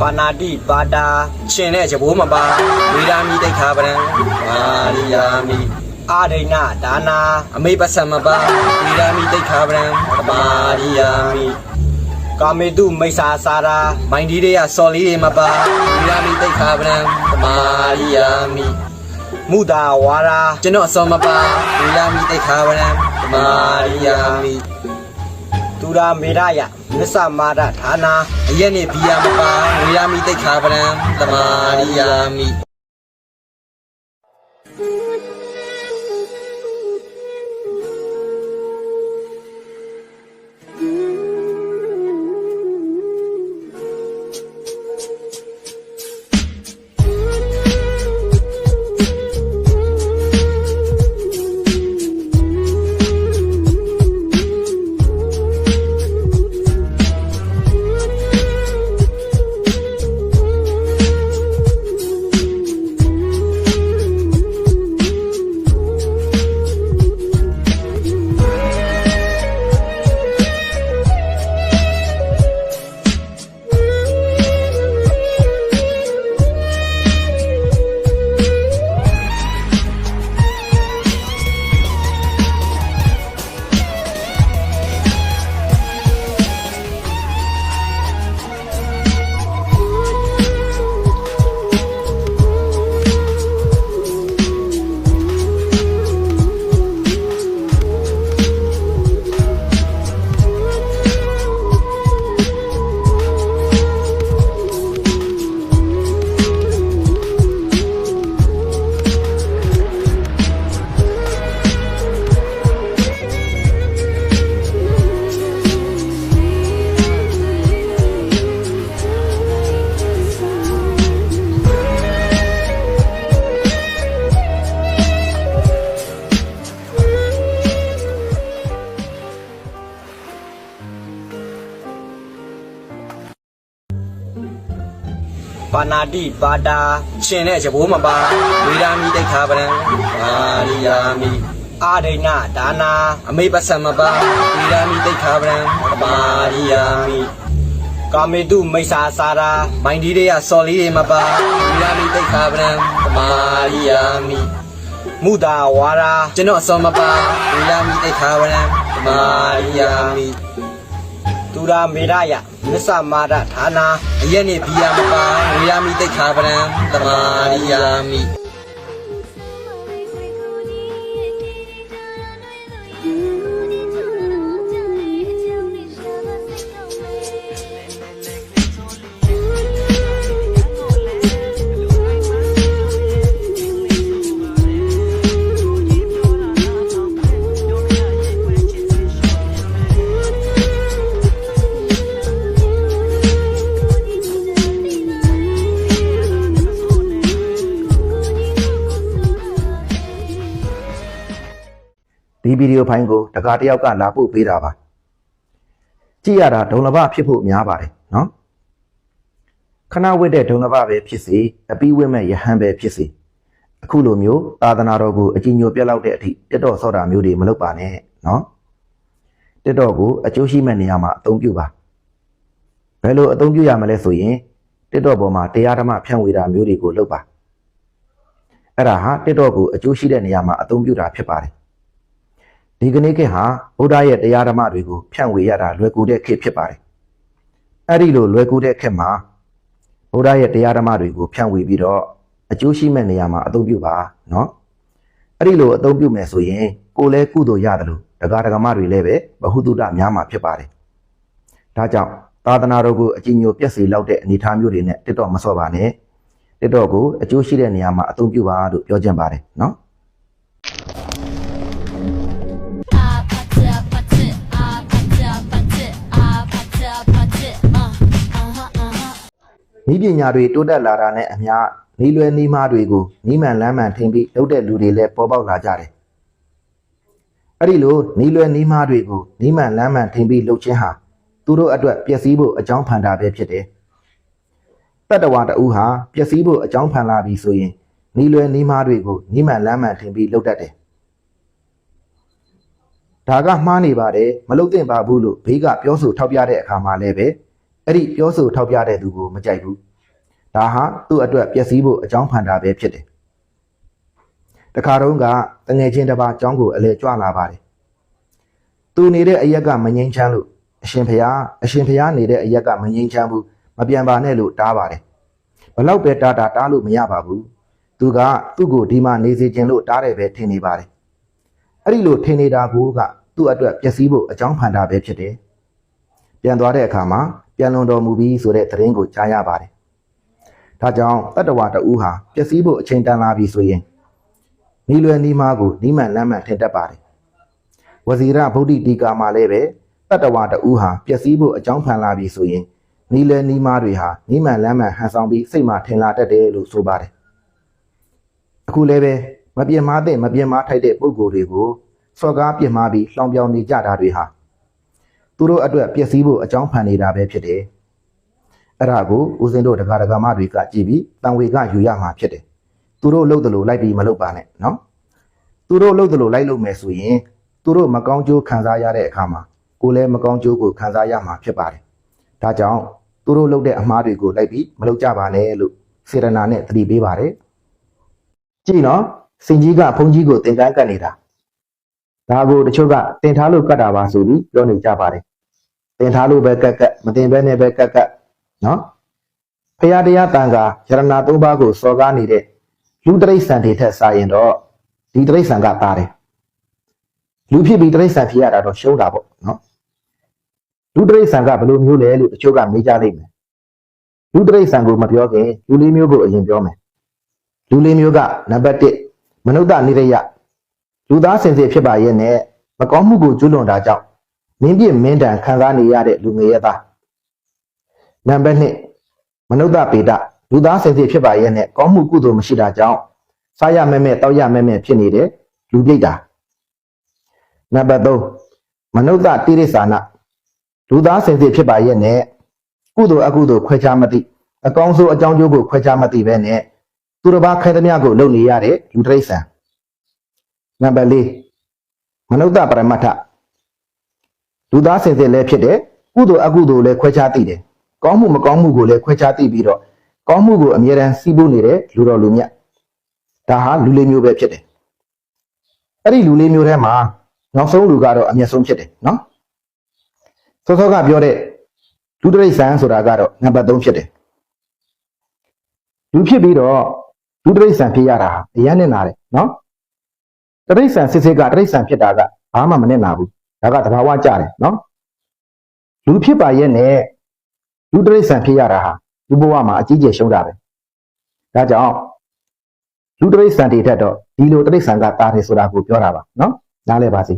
ပါဏာတိပါတာရှင်တဲ့ချဘိုးမပါဝေရာမိတိတ်ခါပရံမာရိယာမိအာဒိဏဒါနာအမိပစမပါဝေရာမိတိတ်ခါပရံမာရိယာမိကာမေတုမိစ္ဆာစာရာမိုင်းဒီတွေကစော်လေးတွေမပါဝေရာမိတိတ်ခါပရံမာရိယာမိမုဒါဝါရာကျွန်တော်အစောမပါဝေရာမိတိတ်ခါပရံမာရိယာမိ သူရာမေရယမစ္ဆမာဒဌာနာအရက်နေဘီယာမပါဝေရာမိတိတ်ခါပရံတမာရိယာမိ ပါဏာတိပါတာရှင်တဲ့ချဘိုးမပါဝေရာမိတိတ်ခါပရံမာရိယာမိအာဒိဏဒါနာအမိပစမပါဝေရာမိတိတ်ခါပရံမာရိယာမိကာမေတုမိစ္ဆာစာရာမိုင်းဒီတွေကစော်လေးတွေမပါဝေရာမိတိတ်ခါပရံမာရိယာမိမုဒါဝါရာကျွန်တော်အစောမပါဝေရာမိတိတ်ခါပရံမာရိယာမိသူရာမေရယ မစ္ဆမာဒဌာနာအရက်နေဘီယာမပါဝေယာမိတိတ်ခါပရံတမာရိယာမိ ဒီဗီဒီယိုဖိုင်ကိုတကာတယောက်ကလာပို့ပေးတာပါကြည့်ရတာဒုံလဘဖြစ်ဖို့များပါတယ်နော်ခဏဝတ်တဲ့ဒုံလဘပဲဖြစ်စေအပီးဝတ်မဲ့ယဟန်ပဲဖြစ်စေအခုလိုမျိုးသာသနာတော်ကိုအကြည်ညိုပြတ်လောက်တဲ့အထိတက်တော်ဆော့တာမျိုးတွေမလုပ်ပါနဲ့နော်တက်တော်ကိုအကျိုးရှိမဲ့နေရာမှာအသုံးပြုပါဘယ်လိုအသုံးပြုရမလဲဆိုရင်တက်တော်ပေါ်မှာတရားဓမ္မဖြန့်ဝေတာမျိုးတွေကိုလုပ်ပါအဲ့ဒါဟာတက်တော်ကိုအကျိုးရှိတဲ့နေရာမှာအသုံးပြုတာဖြစ်ပါတယ် ဒီကနေ့ခေတ်ဟာဗုဒ္ဓရဲ့တရားဓမ္မတွေကိုဖြန့်ဝေရတာလွယ်ကူတဲ့ခေတ်ဖြစ်ပါတယ်။အဲ့ဒီလိုလွယ်ကူတဲ့ခေတ်မှာဗုဒ္ဓရဲ့တရားဓမ္မတွေကိုဖြန့်ဝေပြီးတော့အကျိုးရှိမဲ့နေရာမှာအသုံးပြုပါနော်။အဲ့ဒီလိုအသုံးပြုမယ်ဆိုရင်ကိုယ်လည်းကုသိုလ်ရတယ်လို့တရားဓမ္မတွေလည်းပဲဘဟုတုတများမှာဖြစ်ပါတယ်။ဒါကြောင့်သာသနာတော်ကိုအကြည်ညိုပြည့်စုံလောက်တဲ့အနေအထားမျိုးတွေနဲ့တက်တော့မစော့ပါနဲ့။တက်တော့ကိုအကျိုးရှိတဲ့နေရာမှာအသုံးပြုပါလို့ပြောချင်ပါတယ်နော်။ ဤပညာတွေတိုးတက်လာတာနဲ့အမျှနီးလွယ်နီးမားတွေကိုနီးမှန်လမ်းမှန်ထင်ပြီးလုပ်တဲ့လူတွေလည်းပေါ်ပေါက်လာကြတယ်။အဲ့ဒီလိုနီးလွယ်နီးမားတွေကိုနီးမှန်လမ်းမှန်ထင်ပြီးလုပ်ခြင်းဟာသူတို့အတွက်ပျက်စီးဖို့အကြောင်းဖန်တာပဲဖြစ်တယ်။တတ္တဝါတဦးဟာပျက်စီးဖို့အကြောင်းဖန်လာပြီဆိုရင်နီးလွယ်နီးမားတွေကိုနီးမှန်လမ်းမှန်ထင်ပြီးလုပ်တတ်တယ်။ဒါကမှားနေပါတယ်မလုပ်သင့်ပါဘူးလို့ဘေးကပြောဆိုထောက်ပြတဲ့အခါမှာလည်းပဲ အဲ့ဒီပြောဆိုထောက်ပြတဲ့သူကိုမကြိုက်ဘူး။ဒါဟာသူ့အတွက်ပျက်စီးဖို့အကြောင်းဖန်တာပဲဖြစ်တယ်တခါတုန်းကတငယ်ချင်းတစ်ပါးအကြောင်းကိုအလဲကြွလာပါတယ်သူနေတဲ့အရက်ကမငိမ့်ချမ်းလို့အရှင်ဖျားအရှင်ဖျားနေတဲ့အရက်ကမငိမ့်ချမ်းဘူးမပြန်ပါနဲ့လို့တားပါတယ်ဘလောက်ပဲတားတာတားလို့မရပါဘူးသူကသူ့ကိုဒီမှာနေစေခြင်းလို့တားတယ်ပဲထင်နေပါတယ်အဲ့ဒီလိုထင်နေတာကိုကသူ့အတွက်ပျက်စီးဖို့အကြောင်းဖန်တာပဲဖြစ်တယ်ပြန်သွားတဲ့အခါမှာ ပြန်လွန်တော်မူပြီးဆိုတဲ့သတင်းကိုကြားရပါတယ်ဒါကြောင့်တတ္တဝါတဦးဟာပျက်စီးဖို့အချိန်တန်လာပြီဆိုရင်နီလွယ်နီမားကိုနီးမှန်လမ်းမှန်ထင်တတ်ပါတယ်ဝဇီရဗုဒ္ဓတီကာမှာလည်းပဲတတ္တဝါတဦးဟာပျက်စီးဖို့အကြောင်းဖန်လာပြီဆိုရင်နီလွယ်နီမားတွေဟာနီးမှန်လမ်းမှန်ဟန်ဆောင်ပြီးစိတ်မှထင်လာတတ်တယ်လို့ဆိုပါတယ်အခုလည်းပဲမပြင်းမာတဲ့မပြင်းမာထိုက်တဲ့ပုံကိုယ်တွေကိုစော်ကားပြင်းမာပြီးလှောင်ပြောင်နေကြတာတွေဟာ သူတို့အတွက်ပျက်စီးဖို့အကြောင်းဖန်နေတာပဲဖြစ်တယ်အဲ့ဒါကိုဦးစင်းတို့ဒကာဒကာမတွေကကြည်ပြီးတန်ဝေကယူရမှာဖြစ်တယ်သူတို့လှုပ်တယ်လို့လိုက်ပြီးမလှုပ်ပါနဲ့နော်သူတို့လှုပ်တယ်လို့လိုက်လုပ်မယ်ဆိုရင်သူတို့မကောင်းကျိုးခံစားရတဲ့အခါမှာကိုယ်လည်းမကောင်းကျိုးကိုခံစားရမှာဖြစ်ပါတယ်ဒါကြောင့်သူတို့လှုပ်တဲ့အမှားတွေကိုလိုက်ပြီးမလှုပ်ကြပါနဲ့လို့စေရနာနဲ့သတိပေးပါတယ်ကြည့်နော်စင်ကြီးကဘုန်းကြီးကိုသင်္ကန်းကတ်နေတာဒါကိုတချို့ကတင်ထားလို့ကတ်တာပါဆိုပြီးပြောနေကြပါတယ် တင်ထားလို့ပဲကက်ကက်မတင်ဘဲနဲ့ပဲကက်ကက်နော်ဖရာတရားတန်ခါယရဏသုံးပါးကိုစော်ကားနေတဲ့လူတိရစ္ဆာန်တွေထက်စာရင်တော့ဒီတိရစ္ဆာန်ကတားတယ်လူဖြစ်ပြီးတိရစ္ဆာန်ဖြစ်ရတာတော့ရှုံးတာပေါ့နော်လူတိရစ္ဆာန်ကဘယ်လိုမျိုးလဲလို့အချို့ကမေးကြလိမ့်မယ်လူတိရစ္ဆာန်ကိုမပြောခင်လူလေးမျိုးကိုအရင်ပြောမယ်လူလေးမျိုးကနံပါတ်1မနုဿနိရယလူသားစင်စစ်ဖြစ်ပါရဲ့နဲ့မကောင်းမှုကိုကျူးလွန်တာကြောင့် မင်းပြစ်မင်းတန်ခံစားနေရတဲ့လူငယ်ရဲ့သားနံပါတ်2မနုဿပေတလူသားစင်စစ်ဖြစ်ပါရဲ့နဲ့ကောင်းမှုကုသိုလ်မရှိတာကြောင့်စားရမဲ့မဲ့တောက်ရမဲ့မဲ့ဖြစ်နေတဲ့လူပြိတ်တာနံပါတ်3မနုဿတိရိစ္ဆာနလူသားစင်စစ်ဖြစ်ပါရဲ့နဲ့ကုသိုလ်အကုသိုလ်ခွဲခြားမသိအကောင်းဆုံးအကြောင်းကျိုးကိုခွဲခြားမသိပဲနဲ့သူတစ်ပါးခိုင်းသမျှကိုလုပ်နေရတဲ့လူတိရစ္ဆာန်နံပါတ်4မနုဿပရမတ္ထ လူသားစင်စစ်လည်းဖြစ်တယ်ကုသိုလ်အကုသိုလ်လည်းခွဲခြားသိတယ်ကောင်းမှုမကောင်းမှုကိုလည်းခွဲခြားသိပြီးတော့ကောင်းမှုကိုအမြဲတမ်းစီးပိုးနေတဲ့လူတော်လူမြတ်ဒါဟာလူလေးမျိုးပဲဖြစ်တယ်အဲ့ဒီလူလေးမျိုးထဲမှာနောက်ဆုံးလူကတော့အမျက်ဆုံးဖြစ်တယ်နော်စောစောကပြောတဲ့လူတရိษံဆိုတာကတော့နံပါတ်3ဖြစ်တယ်လူဖြစ်ပြီးတော့လူတရိษံဖြစ်ရတာဟာအရန်နဲ့နာတယ်နော်တရိษံစစ်စစ်ကတရိษံဖြစ်တာကဘာမှမနဲ့နာဘူး ဒါကသဘာဝကျတယ်နော်လူဖြစ်ပါရဲ့နဲ့လူတရိษံဖြစ်ရတာဟာလူဘဝမှာအကြီးကျယ်ရှုံးတာပဲဒါကြောင့်လူတရိษံတွေထက်တော့ဒီလိုတရိษံကတာတယ်ဆိုတာကိုပြောတာပါနော်နားလဲပါစေ